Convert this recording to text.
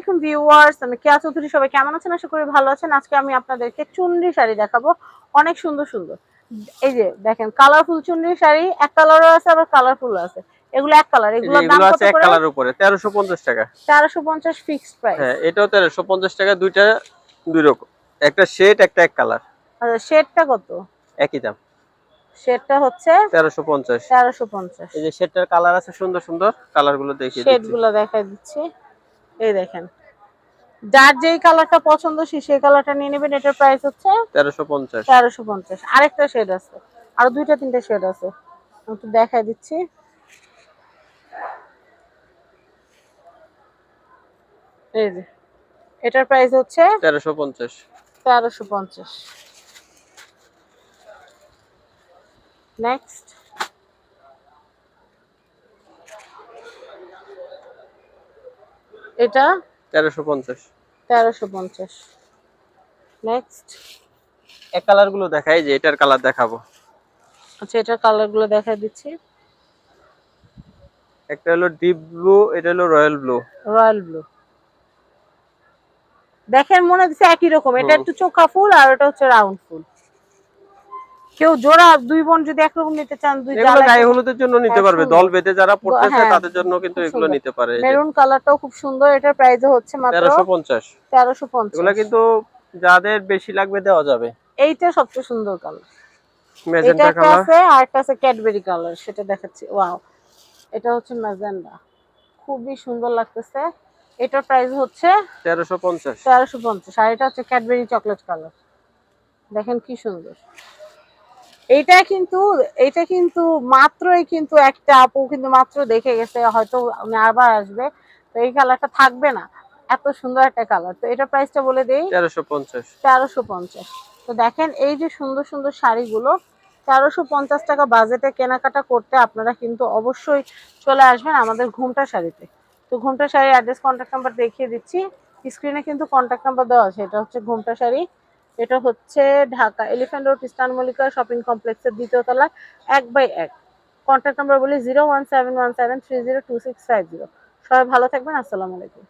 আলাইকুম ভিউয়ার্স আমি কেয়া চৌধুরী সবাই কেমন আছেন? আশা করি ভালো আছেন। আজকে আমি আপনাদেরকে চুনরি শাড়ি দেখাবো। অনেক সুন্দর সুন্দর। এই যে দেখেন কালারফুল চুনরি শাড়ি এক কালারও আছে আবার কালারফুল আছে। এগুলো এক কালার দাম এগুলো কত এক কালার উপরে তেরোশো পঞ্চাশ টাকা। তেরোশো পঞ্চাশ ফিক্সড প্রাইস হ্যাঁ এটাও তেরোশো পঞ্চাশ টাকা দুইটা দুই রকম। একটা শেড একটা এক কালার শেডটা কত? একই দাম। শেডটা হচ্ছে তেরোশো পঞ্চাশ। তেরোশো পঞ্চাশ। এই যে শেডটার কালার আছে সুন্দর সুন্দর। কালারগুলো দেখিয়ে দিচ্ছি। গুলো দেখাই দিচ্ছি। এই দেখেন। যার যেই কালারটা পছন্দ সে সেই কালারটা নিয়ে নেবেন। এটার প্রাইস হচ্ছে তেরোশো পঞ্চাশ। তেরোশো পঞ্চাশ। আরেকটা শেড আছে। আরও দুইটা তিনটা শেড আছে। আমি একটু দেখাই দিচ্ছি। এই যে এটার প্রাইস হচ্ছে তেরোশো পঞ্চাশ। তেরোশো পঞ্চাশ। নেক্সট এটা? তেরোশো পঞ্চাশ। তেরোশো পঞ্চাশ। নেক্সট এক কালারগুলো দেখাই যে এটার কালার দেখাবো। আচ্ছা এটার কালারগুলো দেখা দিচ্ছি। একটা হলো ডিপ ব্লু এটা হলো রয়্যাল ব্লু। Royal blue. দেখেন মনে হচ্ছে একই রকম। এটা একটু চোখা ফুল আর ওটা হচ্ছে রাউন্ড ফুল। কেউ জোড়া দুই বোন যদি একরকম নিতে চান দুই এগুলো গায়ে হলুদের জন্য নিতে পারবে। দল বেঁধে যারা পড়তেছে হ্যাঁ, তাদের জন্য কিন্তু এগুলো নিতে পারে। মেরুন কালারটাও খুব সুন্দর এটার প্রাইস হচ্ছে মাত্র তেরোশো পঞ্চাশ। তেরোশো পঞ্চাশ। এগুলো কিন্তু যাদের বেশি লাগবে দেওয়া যাবে। এইটা সবচেয়ে সুন্দর কালার। Magenta colour. আছে আর একটা আছে ক্যাডবেরি কালার সেটা দেখাচ্ছি। ওয়াও এটা হচ্ছে ম্যাজেন্ডা খুবই সুন্দর লাগতেছে। এটার প্রাইস হচ্ছে তেরোশো পঞ্চাশ। তেরোশো পঞ্চাশ আর এটা হচ্ছে ক্যাডবেরি চকলেট কালার দেখেন কি সুন্দর। এইটা কিন্তু এইটা কিন্তু মাত্রই কিন্তু একটা আপু কিন্তু মাত্র দেখে গেছে হয়তো উনি আবার আসবে। তো এই কালারটা থাকবে না এত সুন্দর একটা কালার। তো এটা প্রাইসটা বলে দেই। তেরোশো পঞ্চাশ। তেরোশো পঞ্চাশ। তো দেখেন এই যে সুন্দর সুন্দর শাড়িগুলো তেরোশো পঞ্চাশ টাকা বাজেটে কেনাকাটা করতে আপনারা কিন্তু অবশ্যই চলে আসবেন আমাদের ঘুমটা শাড়িতে। তো ঘুমটা শাড়ির অ্যাড্রেস কন্ট্যাক্ট নাম্বার দেখিয়ে দিচ্ছি। স্ক্রিনে কিন্তু কন্ট্যাক্ট নাম্বার দেওয়া আছে এটা হচ্ছে ঘুমটা শাড়ি। এটা হচ্ছে ঢাকা এলিফ্যান্ট রোড ইস্তান মল্লিকা শপিং কমপ্লেক্সের দ্বিতীয় তলায় এক বাই এক। কন্ট্যাক্ট নাম্বার বলি zero one seven one seven three zero two six five zero সবাই ভালো থাকবেন, আসসালামু আলাইকুম।